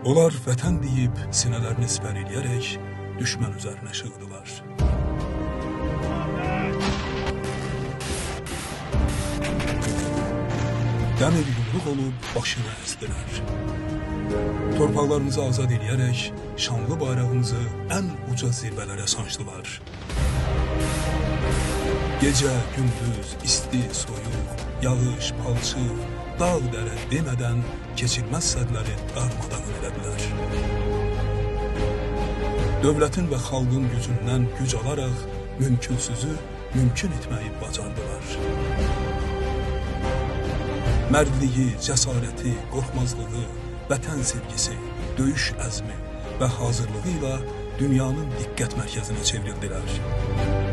Onlar vətən deyib sinələrini sipər eləyərək düşmən üzərinə şığıdılar. Dəmir yumruq olub başını əzdilər. Torpaqlarımızı azad eləyərək şanlı bayrağımızı ən uca zirvələrə sancdılar. Gecə, gündüz, isti, soyuq, yağış, palçıq, dağ dərə demədən keçilməz sədləri darmadağın elədilər. Dövlətin və xalqın gücündən güc alaraq mümkünsüzü mümkün etməyi bacardılar. Mərdliyi, cəsarəti, qorxmazlığı, vətən sevgisi, döyüş əzmi və hazırlığı ilə dünyanın diqqət mərkəzinə çevrildilər.